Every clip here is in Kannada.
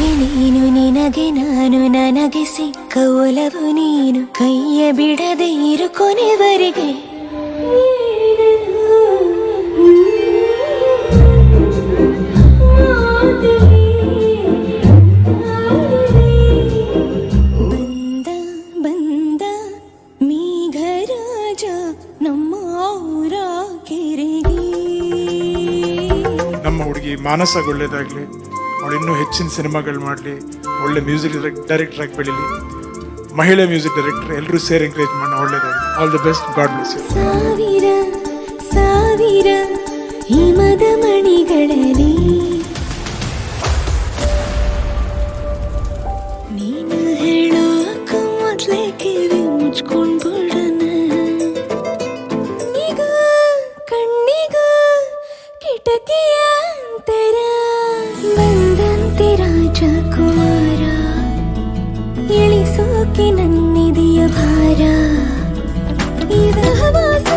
ನನಗೆ ನೀನು ನಿನಗೆ ನಾನು ನನಗೆ ಸಿಕ್ಕ ಒಲವು ನೀನು. ಕೈಯ ಬಿಡದೆ ಇರು ಕೊನೆವರೆಗೆ. ನಮ್ಮ ಹುಡುಗಿ ಅವಳು ಇನ್ನೂ ಹೆಚ್ಚಿನ ಸಿನಿಮಾಗಳು ಮಾಡಲಿ, ಒಳ್ಳೆ ಮ್ಯೂಸಿಕ್ ಡೈರೆಕ್ಟರ್ ಆಗಿ ಬೆಳೀಲಿ. ಮಹಿಳೆ ಮ್ಯೂಸಿಕ್ ಡೈರೆಕ್ಟರ್ ಎಲ್ಲರೂ ಸೇರಿ ಎಂಕರೇಜ್ ಮಾಡೋಣ ಒಳ್ಳೇದಾಗಲಿ all the best god bless you ಸಾವಿರ ಸಾವಿರ ಹಿಮದ ಮಣಿಗಳಲ್ಲಿ ನೀನು ಹೇಳೋಕ ಮೊದಲೇ ಕಿವಿ ಮುಚ್ಕೊಂಡ್ ಇಳಿಸೋಕೆ ನನ್ನಿದೆಯ ಭಾರ ಈ ಸಹವಾಸ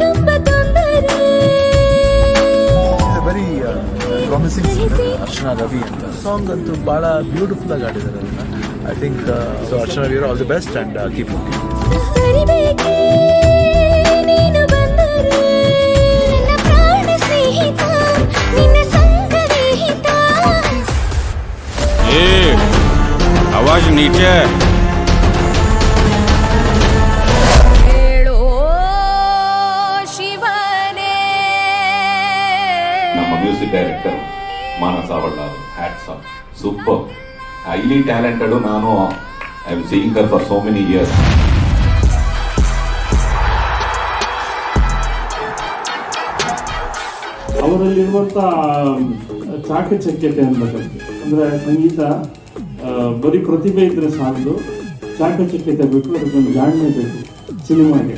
ತುಂಬ ತೊಂದರೆ very promising singer Archana Ravi ಅಂತ ಸಾಂಗ್ ಅಂತೂ ಭಾಳ ಬ್ಯೂಟಿಫುಲ್ ಆಗಿ ಆಡಿದ್ದಾರೆ ಅದನ್ನ I think so Archana Ravi all the best and keep ಸರಿಬೇಕೆ ನೀನು ಬಂದರೆ ನನ್ನ ಪ್ರಾಣ ಸ್ನೇಹಿತ ನಿನ್ನ ಸಂಗವಿಹಿತ ए आवाज नीचे ಹೇಳೋ ಶಿವನೇ ನಮ್ಮ ಮ್ಯೂಸಿಕ್ ಡೈರೆಕ್ಟರ್ ಮಾನಸ ಬಳ್ಳಾರ್ hats off super highly talented ನಾನು ಐ ಆಮ್ ಸೀಯಿಂಗ್ ಕರ್ ಫಾರ್ ಸೋ ಮೆನಿ ಇಯರ್ಸ್ ಅವರಲ್ಲಿರುವಂಥ ಚಾಕಚಕ್ಯತೆ ಅನ್ಬೇಕಂತೆ ಅಂದರೆ ಸಂಗೀತ ಆ, ಬರೀ ಪ್ರತಿಭೆ ಇದ್ರೆ ಸಾಲದು. ಚಾಕಚಕ್ಯತೆ ಬೇಕು ಅದಕ್ಕೊಂದು ಜಾಣ್ಮೆ ಬೇಕು. ಸಿನಿಮಾಗೆ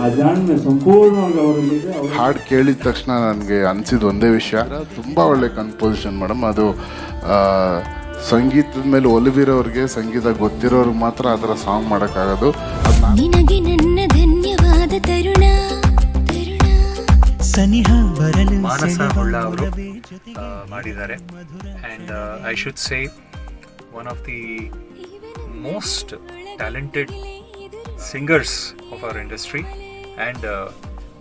ಆ ಜಾಣ್ಮೆ ಸಂಪೂರ್ಣವಾಗಿ ಅವರಲ್ಲಿದೆ. ಅವರು ಹಾಡು ಕೇಳಿದ ತಕ್ಷಣ ನನಗೆ ಅನಿಸಿದ ಒಂದೇ ವಿಷಯ. ತುಂಬ ಒಳ್ಳೆ ಕಂಪೋಸಿಷನ್ ಮೇಡಮ್ ಅದು ಆ, ಸಂಗೀತದ ಮೇಲೆ ಒಲಿವಿರೋರಿಗೆ ಸಂಗೀತ ಗೊತ್ತಿರೋರು ಮಾತ್ರ ಅದರ ಸಾಂಗ್ ಮಾಡೋಕ್ಕಾಗೋದು. ನಿನಗೆ ನನ್ನ ಧನ್ಯವಾದ ತರುಣ. ತರುಣ. ಸನಿಹ ಬರಲು ಮಾನಸ ಹೊಳ್ಳ ಅವರು ಮಾಡಿದ್ದಾರೆ. And I should say one of the most talented singers of our industry and uh,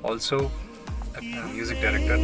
also a music director.